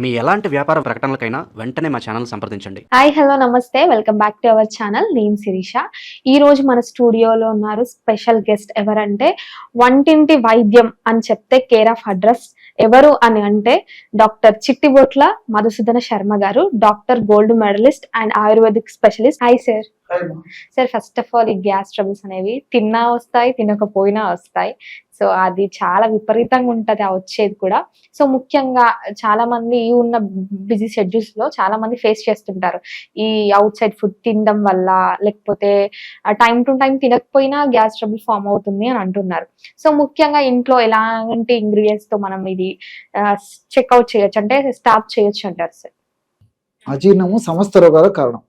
మీ ఎలాంటి వ్యాపార ప్రకటనలకైనా వెంటనే మా ఛానల్ సంప్రదించండి. హాయ్ హలో నమస్తే. Welcome back to our channel. నేను శిరీష. ఈ రోజు మన స్టూడియోలో ఉన్నారు స్పెషల్ గెస్ట్ ఎవరంటే వంటింటి వైద్యం అని చెప్తే కేర్ ఆఫ్ అడ్రస్ ఎవరు అని అంటే డాక్టర్ చిట్టిబొట్ల మధుసూదన శర్మ గారు doctor gold medalist and ayurvedic specialist. Hi sir. Sir first of all ఈ గ్యాస్ ట్రబుల్స్ అనేవి తిన్నా వస్తాయి తినకపోయినా వస్తాయి. సో అది చాలా విపరీతంగా ఉంటది ఆ వచ్చేది కూడా. సో ముఖ్యంగా చాలా మంది ఉన్న బిజీ షెడ్యూల్స్లో చాలా మంది ఫేస్ చేస్తుంటారు. ఈ అవుట్ సైడ్ ఫుడ్ తినడం వల్ల లేకపోతే టైం టు టైం తినకపోయినా గ్యాస్ ట్రబుల్ ఫామ్ అవుతుంది అని అంటున్నారు. సో ముఖ్యంగా ఇంట్లో ఎలాంటి ఇంగ్రీడియంట్స్తో మనం ఇది చెక్అవుట్ చేయొచ్చు అంటే స్టాప్ చేయొచ్చు అంటారు సార్. అజీర్ణము సమస్త రోగాల కారణం.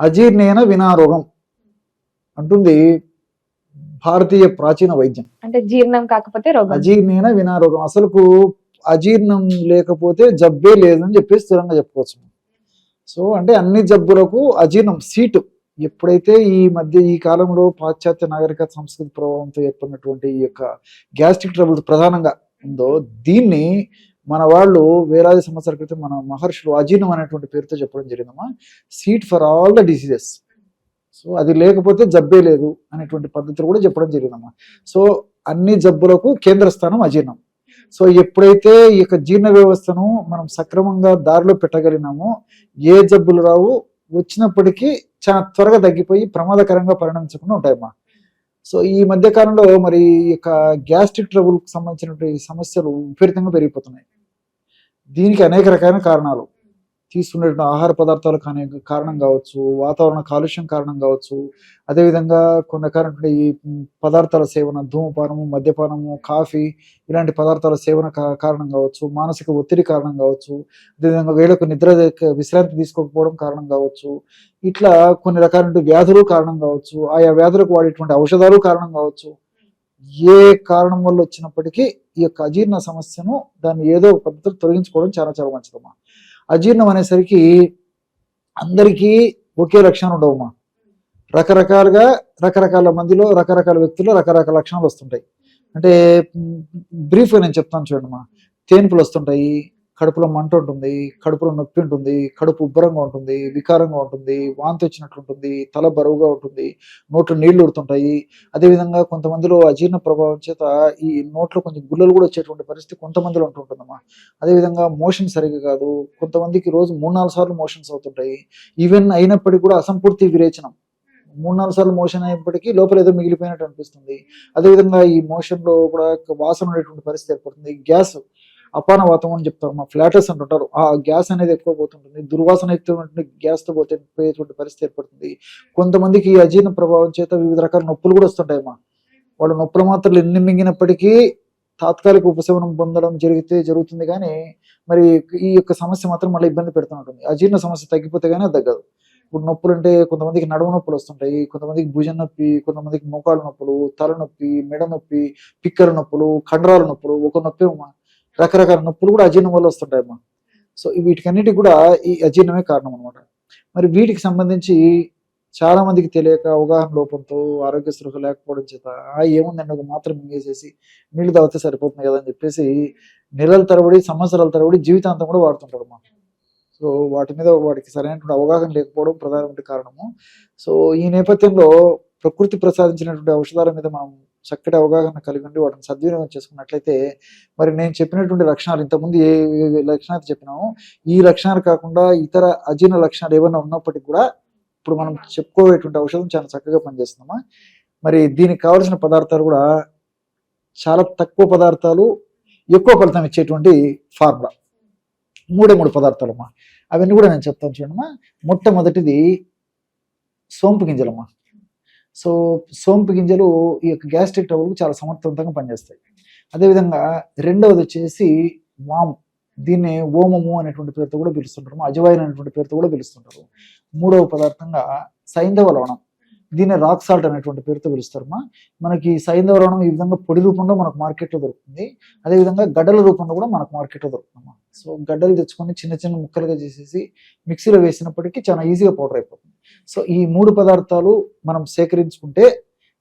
అజీర్ణేన వినారోగం అంటుంది భారతీయ ప్రాచీన వైద్యం. అంటే జీర్ణం కాకపోతే రోగం. అజీర్ణేన వినారోగం అసలుకు అజీర్ణం లేకపోతే జబ్బే లేదని చెప్పేసి స్థిరంగా చెప్పుకోవచ్చు. సో అంటే అన్ని జబ్బులకు అజీర్ణం సీటు. ఎప్పుడైతే ఈ మధ్య ఈ కాలంలో పాశ్చాత్య నాగరికత సంస్కృతి ప్రభావంతో ఏర్పడినటువంటి ఈ యొక్క గ్యాస్ట్రిక్ ట్రబుల్ ప్రధానంగా ఉందో దీన్ని మన వాళ్ళు వేలాది సంవత్సరాల క్రితం మన మహర్షులు అజీర్ణం అనేటువంటి పేరుతో చెప్పడం జరిగిందమ్మా. Seed for all the diseases. So అది లేకపోతే జబ్బే లేదు అనేటువంటి పద్ధతులు కూడా చెప్పడం జరిగిందమ్మా. సో అన్ని జబ్బులకు కేంద్ర స్థానం అజీర్ణం. సో ఎప్పుడైతే ఈ యొక్క జీర్ణ వ్యవస్థను మనం సక్రమంగా దారిలో పెట్టగలిగినామో ఏ జబ్బులు రావు వచ్చినప్పటికీ చాలా త్వరగా తగ్గిపోయి ప్రమాదకరంగా పరిణమించకుండా ఉంటాయమ్మా. సో ఈ మధ్య కాలంలో మరి ఈ యొక్క గ్యాస్ట్రిక్ ట్రబుల్కి సంబంధించినటువంటి సమస్యలు విపరీతంగా పెరిగిపోతున్నాయి. దీనికి అనేక రకమైన కారణాలు. తీసుకునేటువంటి ఆహార పదార్థాలు కానీ కారణం కావచ్చు వాతావరణ కాలుష్యం కారణం కావచ్చు అదేవిధంగా కొన్ని రకాలైనటువంటి ఈ పదార్థాల సేవన ధూమపానము మద్యపానము కాఫీ ఇలాంటి పదార్థాల సేవన కారణం కావచ్చు మానసిక ఒత్తిడి కారణం కావచ్చు అదేవిధంగా వేళకు నిద్ర విశ్రాంతి తీసుకోకపోవడం కారణం కావచ్చు ఇట్లా కొన్ని రకాలైన వ్యాధులు కారణం కావచ్చు ఆయా వ్యాధులకు వాడేటువంటి ఔషధాలు కారణం కావచ్చు ఏ కారణం వల్ల వచ్చినప్పటికీ ఈ యొక్క అజీర్ణ సమస్యను దాన్ని ఏదో ఒక పద్ధతిలో తొలగించుకోవడం చాలా చాలా మంచిదమ్మా. అజీర్ణం అనేసరికి అందరికీ ఒకే లక్షణాలు ఉండవమ్మా రకరకాలుగా రకరకాల మందిలో రకరకాల వ్యక్తుల్లో రకరకాల లక్షణాలు వస్తుంటాయి. అంటే బ్రీఫ్గా నేను చెప్తాను చూడమ్మా తేనుపులు వస్తుంటాయి కడుపులో మంట ఉంటుంది కడుపులో నొప్పి ఉంటుంది కడుపు ఉబ్బరంగా ఉంటుంది వికారంగా ఉంటుంది వాంతి వచ్చినట్లుంటుంది తల బరువుగా ఉంటుంది నోట్లో నీళ్ళు ఉడుతుంటాయి అదేవిధంగా కొంతమందిలో అజీర్ణ ప్రభావం చేత ఈ నోట్లో కొంచెం గుల్లలు కూడా వచ్చేటువంటి పరిస్థితి కొంతమందిలో ఉంటుంటుందమ్మా అదేవిధంగా మోషన్ సరిగ్గా కాదు కొంతమందికి రోజు మూడు నాలుగు సార్లు మోషన్స్ అవుతుంటాయి. ఈవెన్ అయినప్పటికీ కూడా అసంపూర్తి విరేచనం. మూడు నాలుగు సార్లు మోషన్ అయినప్పటికీ లోపల ఏదో మిగిలిపోయినట్టు అనిపిస్తుంది. అదేవిధంగా ఈ మోషన్లో కూడా వాసన ఉండేటువంటి పరిస్థితి ఏర్పడుతుంది. గ్యాస్ అపాన వాతావరణం అని చెప్తారు. మా ఫ్లాటర్స్ అంటుంటారు ఆ గ్యాస్ అనేది ఎక్కువ పోతుంటుంది. దుర్వాసన ఎక్కువ గ్యాస్తో పోతే పోయేటువంటి పరిస్థితి ఏర్పడుతుంది. కొంతమందికి ఈ అజీర్ణ ప్రభావం చేత వివిధ రకాల నొప్పులు కూడా వస్తుంటాయి మా వాళ్ళు నొప్పుల మాత్రలు ఎన్ని మింగినప్పటికీ తాత్కాలిక ఉపశమనం పొందడం జరిగితే జరుగుతుంది కానీ మరి ఈ యొక్క సమస్య మాత్రం మళ్ళీ ఇబ్బంది పెడుతుంటుంది. అజీర్ణ సమస్య తగ్గిపోతే కానీ అది తగ్గదు. ఇప్పుడు నొప్పులు అంటే కొంతమందికి నడుము నొప్పులు వస్తుంటాయి. కొంతమందికి భుజం నొప్పి కొంతమందికి మోకాళ్ళ నొప్పులు తల నొప్పి మెడ నొప్పి పిక్కల నొప్పులు కండరాల నొప్పులు ఒక నొప్పి అమ్మా. రకరకాల నొప్పులు కూడా అజీర్ణం వల్ల వస్తుంటాయమ్మా. సో వీటికన్నిటికి కూడా ఈ అజీర్ణమే కారణం అనమాట మరి వీటికి సంబంధించి చాలా మందికి తెలియక అవగాహన లోపంతో ఆరోగ్య సృహ లేకపోవడం చేత ఆ ఏముందండి ఒక మాత్రం మింగేసేసి నీళ్ళు తాగితే సరిపోతుంది కదా అని చెప్పేసి నెలల తరబడి సంవత్సరాల తరబడి జీవితాంతం కూడా వాడుతుంటాడు మా సో వాటి మీద వాటికి సరైనటువంటి అవగాహన లేకపోవడం ప్రధానమైన కారణము. సో ఈ నేపథ్యంలో ప్రకృతి ప్రసాదించినటువంటి ఔషధాల మీద మనం చక్కటి అవగాహన కలిగి ఉండి వాటిని సద్వినియోగం చేసుకున్నట్లయితే మరి నేను చెప్పినటువంటి లక్షణాలు ఇంతకుముందు ఏ లక్షణాలు చెప్పినామో ఈ లక్షణాలు కాకుండా ఇతర అజీర్ణ లక్షణాలు ఏమైనా ఉన్నప్పటికీ కూడా ఇప్పుడు మనం చెప్పుకోవేటువంటి ఔషధం చాలా చక్కగా పనిచేస్తుందమ్మా. మరి దీనికి కావలసిన పదార్థాలు కూడా చాలా తక్కువ పదార్థాలు ఎక్కువ ఫలితం ఇచ్చేటువంటి ఫార్ములా. మూడే మూడు పదార్థాలమ్మా. అవన్నీ కూడా నేను చెప్తాను చూడమ్మా మొట్టమొదటిది సోంపు గింజలమ్మా. సో సోంపు గింజలు ఈ యొక్క గ్యాస్ట్రిక్ ట్రబుల్ చాలా సమర్థవంతంగా పనిచేస్తాయి. అదేవిధంగా రెండవది వచ్చేసి వాము. దీన్ని ఓమము అనేటువంటి పేరుతో కూడా పిలుస్తుంటారు అజవాయిన్ అనేటువంటి పేరుతో కూడా పిలుస్తుంటారు. మూడవ పదార్థంగా సైంధవ లవణం. దీన్ని రాక్ సాల్ట్ అనేటువంటి పేరుతో పిలుస్తారమ్మా మనకి సైంధవ ఈ విధంగా పొడి రూపంలో మనకు మార్కెట్లో దొరుకుతుంది. అదేవిధంగా గడ్డల రూపంలో కూడా మనకు మార్కెట్లో దొరుకుతుందమ్మా సో గడ్డలు తెచ్చుకొని చిన్న చిన్న ముక్కలుగా చేసేసి మిక్సీలో వేసినప్పటికీ చాలా ఈజీగా పౌడర్ అయిపోతుంది. సో ఈ మూడు పదార్థాలు మనం సేకరించుకుంటే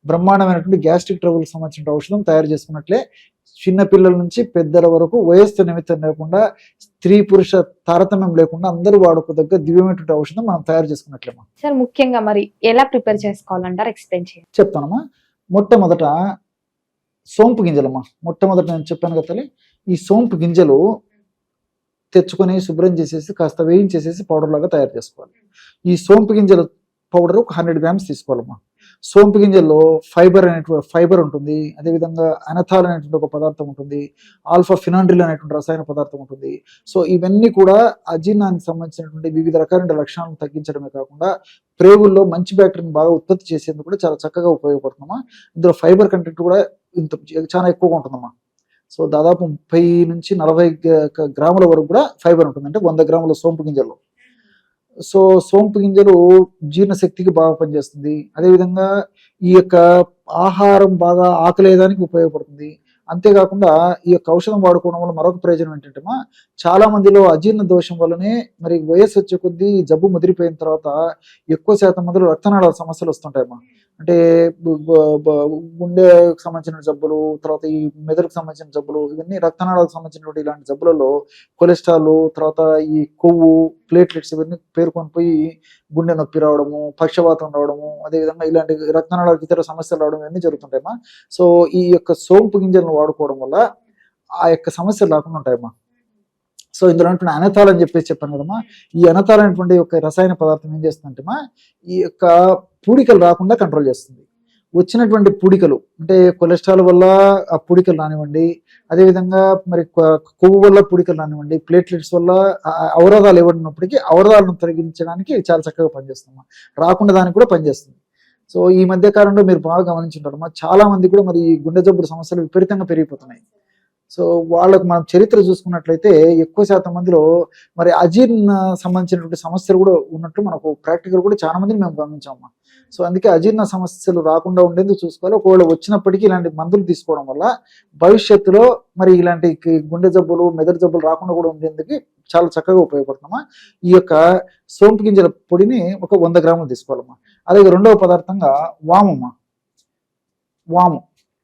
బ్రహ్మాండమైనటువంటి గ్యాస్ట్రిక్ ట్రబుల్ సంబంధించిన ఔషధం తయారు చేసుకున్నట్లే చిన్న పిల్లల నుంచి పెద్దల వరకు వయస్సు నిమిత్తం లేకుండా స్త్రీ పురుష తారతమ్యం లేకుండా అందరూ వాడుకోదగ్గ దివ్యమైనటువంటి ఔషధం మనం తయారు చేసుకున్నట్లేమా? సార్ ముఖ్యంగా మరి ఎలా ప్రిపేర్ చేసుకోవాలంటారు? ఎక్స్ప్లెయిన్ చేయండి. చెప్తానమ్మా. మొట్టమొదట సోంపు గింజలమ్మా. మొట్టమొదట నేను చెప్పాను కదా ఈ సోంపు గింజలు తెచ్చుకొని శుభ్రం చేసేసి కాస్త వేయించేసేసి పౌడర్ లాగా తయారు చేసుకోవాలి. ఈ సోంపు గింజల పౌడర్ ఒక హండ్రెడ్ గ్రామ్స్ తీసుకోవాలమ్మా. సోంపు గింజల్లో ఫైబర్ అనేటువంటి ఫైబర్ ఉంటుంది. అదేవిధంగా అనథాల్ అనేటువంటి ఒక పదార్థం ఉంటుంది. ఆల్ఫా ఫినాండ్రిల్ అనేటువంటి రసాయన పదార్థం ఉంటుంది. సో ఇవన్నీ కూడా అజీర్ణానికి సంబంధించినటువంటి వివిధ రకాలైన లక్షణాలను తగ్గించడమే కాకుండా ప్రేగుల్లో మంచి బ్యాక్టీరియాని బాగా ఉత్పత్తి చేసేందుకు కూడా చాలా చక్కగా ఉపయోగపడుతుందమ్మా. ఇందులో ఫైబర్ కంటెంట్ కూడా ఇంత చాలా ఎక్కువగా ఉంటుందమ్మా. సో దాదాపు ముప్పై నుంచి నలభై గ్రాముల వరకు కూడా ఫైబర్ ఉంటుంది అంటే వంద గ్రాముల సోంపు గింజల్లో. సో సోంపు గింజలు జీర్ణశక్తికి బాగా పనిచేస్తుంది. అదేవిధంగా ఈ యొక్క ఆహారం బాగా ఆకలేదానికి ఉపయోగపడుతుంది. అంతేకాకుండా ఈ యొక్క ఔషధం వాడుకోవడం వల్ల మరొక ప్రయోజనం ఏంటంటే చాలా మందిలో అజీర్ణ దోషం వల్లనే మరి వయస్సు వచ్చే కొద్దీ జబ్బు ముదిరిపోయిన తర్వాత ఎక్కువ శాతం మందిలో రక్తనాళ సమస్యలు వస్తుంటాయమ్మా అంటే గుండెకు సంబంధించిన జబ్బులు తర్వాత ఈ మెదడుకు సంబంధించిన జబ్బులు ఇవన్నీ రక్తనాళాలకు సంబంధించినటువంటి ఇలాంటి జబ్బులలో కొలెస్ట్రాల్ తర్వాత ఈ కొవ్వు ప్లేట్లెట్స్ ఇవన్నీ పేర్కొని పోయి గుండె నొప్పి రావడము పక్షవాతం రావడము అదేవిధంగా ఇలాంటి రక్తనాళాలకు ఇతర సమస్యలు రావడం ఇవన్నీ జరుగుతుంటాయమ్మా. సో ఈ యొక్క సోంపు గింజలను వాడుకోవడం వల్ల ఆ యొక్క సమస్యలు రాకుండా ఉంటాయమ్మా. సో ఇందులో ఉన్నటువంటి అనతాలు అని చెప్పేసి చెప్పాను కదమ్మా. ఈ అనతాలు అనేటువంటి యొక్క రసాయన పదార్థం ఏం చేస్తుందంటే మా ఈ యొక్క పూడికలు రాకుండా కంట్రోల్ చేస్తుంది. వచ్చినటువంటి పూడికలు అంటే కొలెస్ట్రాల్ వల్ల ఆ పూడికలు రానివ్వండి అదేవిధంగా మరి కొవ్వు వల్ల పూడికలు రానివ్వండి ప్లేట్లెట్స్ వల్ల అవరోధాలు ఇవ్వడినప్పటికీ అవరోధాలను తొలగించడానికి చాలా చక్కగా పనిచేస్తుంది రాకుండా దానికి కూడా పనిచేస్తుంది. సో ఈ మధ్య కాలంలో మీరు బాగా గమనించుంటారు చాలా మంది కూడా మరి ఈ గుండె జబ్బుల సమస్యలు విపరీతంగా పెరిగిపోతున్నాయి. సో వాళ్ళకు మనం చరిత్ర చూసుకున్నట్లయితే ఎక్కువ శాతం మందిలో మరి అజీర్ణ సంబంధించినటువంటి సమస్యలు కూడా ఉన్నట్టు మనకు ప్రాక్టికల్ కూడా చాలా మందిని మేము గమనించాము సో అందుకే అజీర్ణ సమస్యలు రాకుండా ఉండేందుకు చూసుకోవాలి. ఒకవేళ వచ్చినప్పటికీ ఇలాంటి మందులు తీసుకోవడం వల్ల భవిష్యత్తులో మరి ఇలాంటి గుండె జబ్బులు మెదడు జబ్బులు రాకుండా కూడా ఉండేందుకు చాలా చక్కగా ఉపయోగపడుతున్నామా ఈ యొక్క సోంపు గింజల పొడిని ఒక వంద గ్రాములు తీసుకోవాలమ్మా. అలాగే రెండవ పదార్థంగా వామమ్మా వాము.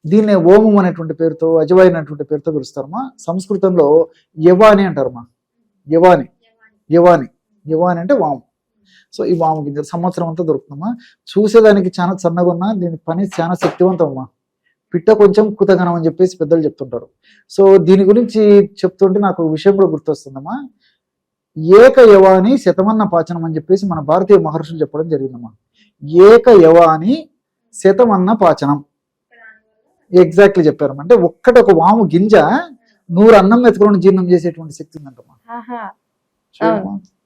దీన్నే ఓమం అనేటువంటి పేరుతో అజవాయి అనేటువంటి పేరుతో పిలుస్తారమ్మా. సంస్కృతంలో యవాని అంటారమ్మా. యవాని. యవాని. యవాని అంటే వాము. సో ఈ వాము గింజలు సంవత్సరం అంతా దొరుకుతుందమ్మా. చూసేదానికి చాలా సన్నగా ఉన్నా దీని పని చాలా శక్తివంతం అమ్మా పిట్ట కొంచెం కుతగనం అని చెప్పేసి పెద్దలు చెప్తుంటారు. సో దీని గురించి చెప్తుంటే నాకు విషయం కూడా గుర్తొస్తుందమ్మా. ఏక యవాని శతమన్న పాచనం అని చెప్పేసి మన భారతీయ మహర్షులు చెప్పడం జరిగిందమ్మా. ఏక యవాని శతమన్న పాచనం. ఎగ్జాక్ట్లీ చెప్పారు. అంటే ఒక్కటి ఒక వాము గింజ నూరు అన్నం మెతుకులను జీర్ణం చేసేటువంటి శక్తి ఉందంటమ్మా.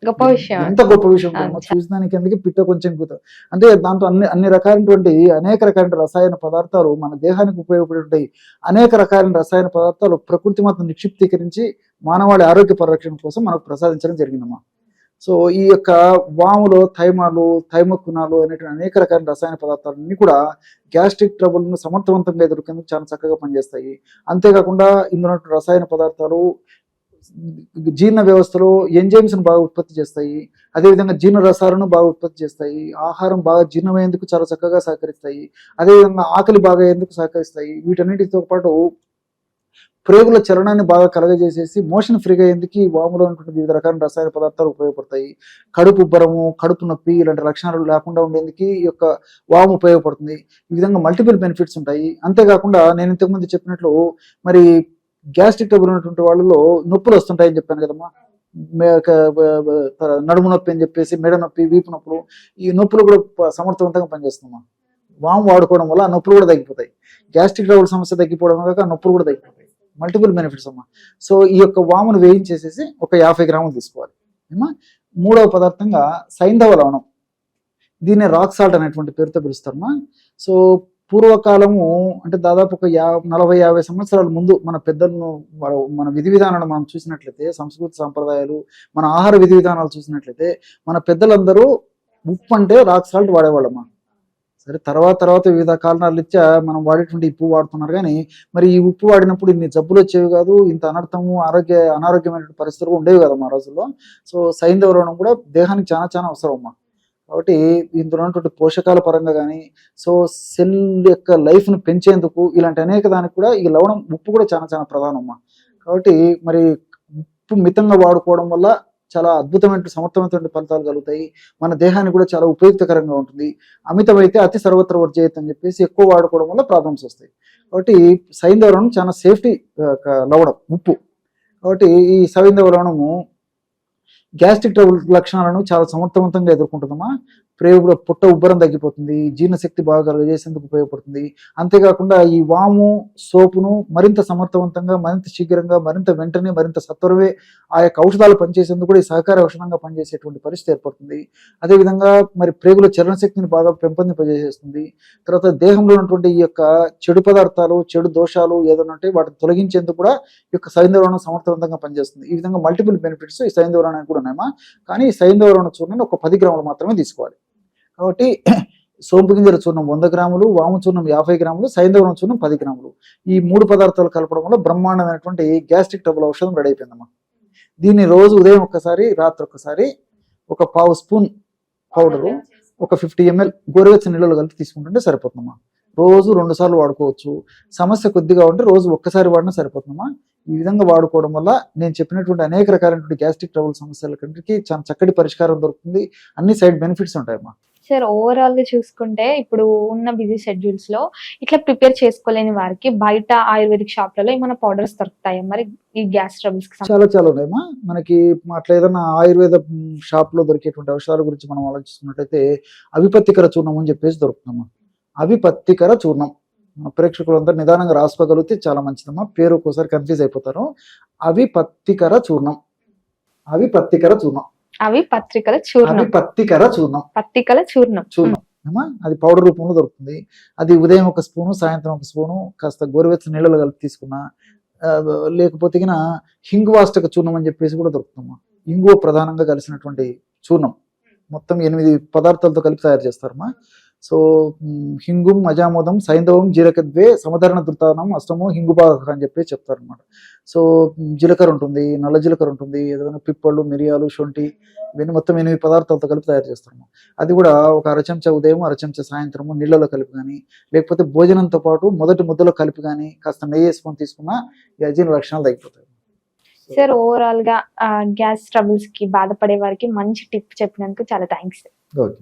గొప్ప విషయం ఎంత గొప్ప విషయం. చూసినానికి ఎందుకు పిట్ట కొంచెం కూత. అంటే దాంట్లో అన్ని అన్ని రకాలైనటువంటి అనేక రకాల రసాయన పదార్థాలు మన దేహానికి ఉపయోగపడే అనేక రకాలైన రసాయన పదార్థాలు ప్రకృతి మాత్రం నిక్షిప్తీకరించి మానవాళి ఆరోగ్య పరిరక్షణ కోసం మనకు ప్రసాదించడం జరిగిందమ్మా. సో ఈ యొక్క వాములో థైమాలు థైమకునాలు అనేటువంటి అనేక రకాల రసాయన పదార్థాలన్నీ కూడా గ్యాస్ట్రిక్ ట్రబుల్ను సమర్థవంతంగా ఎదుర్కొనేందుకు చాలా చక్కగా పనిచేస్తాయి. అంతేకాకుండా ఇందులో రసాయన పదార్థాలు జీర్ణ వ్యవస్థలో ఎంజైమ్స్ను బాగా ఉత్పత్తి చేస్తాయి. అదేవిధంగా జీర్ణ రసాలను బాగా ఉత్పత్తి చేస్తాయి. ఆహారం బాగా జీర్ణమయ్యేందుకు చాలా చక్కగా సహకరిస్తాయి. అదేవిధంగా ఆకలి బాగా అయ్యేందుకు సహకరిస్తాయి. వీటన్నిటితో పాటు ప్రేగుల చలనాన్ని బాగా కలగజేసేసి మోషన్ ఫ్రీగా అయ్యేందుకు వాములో ఉన్నటువంటి వివిధ రకాల రసాయన పదార్థాలు ఉపయోగపడతాయి. కడుపు ఉబ్బరము కడుపు నొప్పి ఇలాంటి లక్షణాలు లేకుండా ఉండేందుకు ఈ యొక్క వాము ఉపయోగపడుతుంది. ఈ విధంగా మల్టిపుల్ బెనిఫిట్స్ ఉంటాయి. అంతేకాకుండా నేను ఇంతకుముందు చెప్పినట్లు మరి గ్యాస్ట్రిక్ ట్రబుల్ ఉన్నటువంటి వాళ్ళలో నొప్పులు వస్తుంటాయని చెప్పాను కదమ్మా. నడుము నొప్పి అని చెప్పేసి మెడ నొప్పి వీపు నొప్పులు ఈ నొప్పులు కూడా సమర్థవంతంగా పనిచేస్తుందమ్మా. వాము వాడుకోవడం వల్ల ఆ నొప్పులు కూడా తగ్గిపోతాయి. గ్యాస్ట్రిక్ ట్రబుల్ సమస్య తగ్గిపోవడం కాక ఆ నొప్పులు కూడా తగ్గిపోతాయి. మల్టిపుల్ బెనిఫిట్స్ అమ్మా. సో ఈ యొక్క వామును వేయించేసేసి ఒక యాభై గ్రాములు తీసుకోవాలి. ఏమా? మూడవ పదార్థంగా సైంధవ లవణం. దీన్ని రాక్ సాల్ట్ అనేటువంటి పేరుతో పిలుస్తారమ్మా. సో పూర్వకాలము అంటే దాదాపు ఒక యా నలభై యాభై సంవత్సరాల ముందు మన పెద్దలను మన- విధి విధానాలు మనం చూసినట్లయితే సంస్కృతి సాంప్రదాయాలు మన ఆహార విధి విధానాలు చూసినట్లయితే మన పెద్దలందరూ ఉప్పు అంటే రాక్ సాల్ట్ వాడేవాళ్ళమ్మా. సరే తర్వాత తర్వాత వివిధ కారణాలు ఇచ్చా మనం వాడేటువంటి ఉప్పు వాడుతున్నారు కానీ మరి ఈ ఉప్పు వాడినప్పుడు ఇన్ని జబ్బులు వచ్చేవి కాదు ఇంత అనర్థము ఆరోగ్య అనారోగ్యమైన పరిస్థితులు ఉండేవి కదా మా రోజుల్లో. సో సైంధవ లవణం కూడా దేహానికి చాలా చాలా అవసరం అమ్మా కాబట్టి ఇందులో ఉన్నటువంటి పోషకాల పరంగా కానీ సో సెల్ యొక్క లైఫ్ను పెంచేందుకు ఇలాంటి అనేక దానికి కూడా ఈ లవణం ఉప్పు కూడా చాలా చాలా ప్రధానమ్మా కాబట్టి మరి ఉప్పు మితంగా వాడుకోవడం వల్ల చాలా అద్భుతమైన సమర్థమైనటువంటి ఫలితాలు కలుగుతాయి. మన దేహానికి కూడా చాలా ఉపయుక్తకరంగా ఉంటుంది. అమితమైతే అతి సర్వత్ర వర్జయత్ అని చెప్పేసి ఎక్కువ వాడుకోవడం వల్ల ప్రాబ్లమ్స్ వస్తాయి. కాబట్టి సైంధవ చాలా సేఫ్టీ లవడం ఉప్పు. కాబట్టి ఈ సైంధవ లవణము గ్యాస్ట్రిక్ ట్రబుల్ లక్షణాలను చాలా సమర్థవంతంగా ఎదుర్కొంటుందమ్మా. ప్రేగులో పుట్ట ఉబ్బరం తగ్గిపోతుంది జీర్ణశక్తి బాగా కలుగజేసేందుకు ఉపయోగపడుతుంది. అంతేకాకుండా ఈ వాము సోపును మరింత సమర్థవంతంగా మరింత శీఘ్రంగా మరింత వెంటనే మరింత సత్వరమే ఆ యొక్క ఔషధాలు పనిచేసేందుకు కూడా ఈ సహకార ఔషధంగా పనిచేసేటువంటి పరిస్థితి ఏర్పడుతుంది. అదేవిధంగా మరి ప్రేగుల చరణశక్తిని బాగా పెంపొందింపజేసేస్తుంది. తర్వాత దేహంలో ఉన్నటువంటి ఈ యొక్క చెడు పదార్థాలు చెడు దోషాలు ఏదైనా ఉంటే వాటిని తొలగించేందుకు కూడా ఈ యొక్క సైంధవరణం సమర్థవంతంగా పనిచేస్తుంది. ఈ విధంగా మల్టిపుల్ బెనిఫిట్స్ ఈ సైంధవరణానికి కూడా ఉన్నాయమ్మా కానీ సైంధవరణ చూర్ణాన్ని ఒక పది గ్రాములు మాత్రమే తీసుకోవాలి. కాబట్టి సోంపు గింజల చూర్ణం వంద గ్రాములు వాము చూర్ణం యాభై గ్రాములు సైంధవరం చూర్ణం పది గ్రాములు. ఈ మూడు పదార్థాలు కలపడం వల్ల బ్రహ్మాండమైనటువంటి గ్యాస్ట్రిక్ ట్రబుల్ ఔషధం రెడీ అయిపోయిందమ్మా. దీన్ని రోజు ఉదయం ఒక్కసారి రాత్రి ఒక్కసారి ఒక పావు స్పూన్ పౌడరు ఒక ఫిఫ్టీ ఎంఎల్ గోరువెచ్చని నీళ్ళలో కలిపి తీసుకుంటుంటే సరిపోతుందమ్మా. రోజు రెండు సార్లు వాడుకోవచ్చు. సమస్య కొద్దిగా ఉంటే రోజు ఒక్కసారి వాడినా సరిపోతుందమ్మా. ఈ విధంగా వాడుకోవడం వల్ల నేను చెప్పినటువంటి అనేక రకాలైనటువంటి గ్యాస్ట్రిక్ ట్రబుల్ సమస్యలకి చాలా చక్కటి పరిష్కారం దొరుకుతుంది. అన్ని సైడ్ బెనిఫిట్స్ ఉంటాయమ్మా. సార్ ఓవరాల్గా చూసుకుంటే ఇప్పుడు ఉన్న బిజీ షెడ్యూల్స్లో ఇట్లా ప్రిపేర్ చేసుకోలేని వారికి బయట ఆయుర్వేదిక్ షాప్లలో ఏమైనా పౌడర్స్ దొరుకుతాయి? మరి ఈ గ్యాస్ ట్రబుల్స్ చాలా చాలా ఉన్నాయమ్మా. మనకి అట్లా ఏదైనా ఆయుర్వేద షాప్లో దొరికేటువంటి ఔషధాల గురించి మనం ఆలోచిస్తున్నట్టయితే అవిపత్తికర చూర్ణం అని చెప్పేసి దొరుకుతుందమ్మా. అవిపత్తికర చూర్ణం. ప్రేక్షకులందరూ నిదానంగా రాసుకోగలిగితే చాలా మంచిదమ్మా. పేరు ఒక్కోసారి కన్ఫ్యూజ్ అయిపోతారు. అవిపత్తికర చూర్ణం. అవిపత్తికర చూర్ణం. అవి పత్రికల చూర్ణం. అవిపత్తికర చూర్ణం. పత్రికల చూర్ణం. చూర్ణం. ఏమా అది పౌడర్ రూపంలో దొరుకుతుంది. అది ఉదయం ఒక స్పూను సాయంత్రం ఒక స్పూను కాస్త గోరువెచ్చని నీళ్ళలో కలిపి తీసుకున్నా లేకపోతే హింగువాష్టక చూర్ణం అని చెప్పేసి కూడా దొరుకుతుందమ్మా. ఇంగువ ప్రధానంగా కలిసినటువంటి చూర్ణం. మొత్తం ఎనిమిది పదార్థాలతో కలిపి తయారు చేస్తారమ్మా. సో హింగుం అజామోదం సైంధవం జీలకద్వే సమధరణ ధృతానం అష్టమో హింగుపాక అని చెప్పి చెప్తారనమాట సో జీలకర్ర ఉంటుంది నల్ల జీలకర్ర ఉంటుంది ఏదైనా పిప్పళ్ళు మిరియాలు శొంఠి ఇవన్నీ మొత్తం ఎనిమిది పదార్థాలతో కలిపి తయారు చేస్తారమ్మా అది కూడా ఒక అర చెంచా ఉదయం అర చెంచా సాయంత్రము నీళ్ళలో కలిపి కానీ లేకపోతే భోజనంతో పాటు మొదటి ముద్దలో కలిపి కానీ కాస్త నెయ్యి వేసుకొని తీసుకున్నా ఈ అజీర్ణ లక్షణాలు తగ్గిపోతాయి. సార్ ఓవరాల్గా గ్యాస్ ట్రబుల్స్కి బాధపడే వారికి మంచి టిప్ చెప్పినందుకు చాలా థ్యాంక్స్ ఓకే.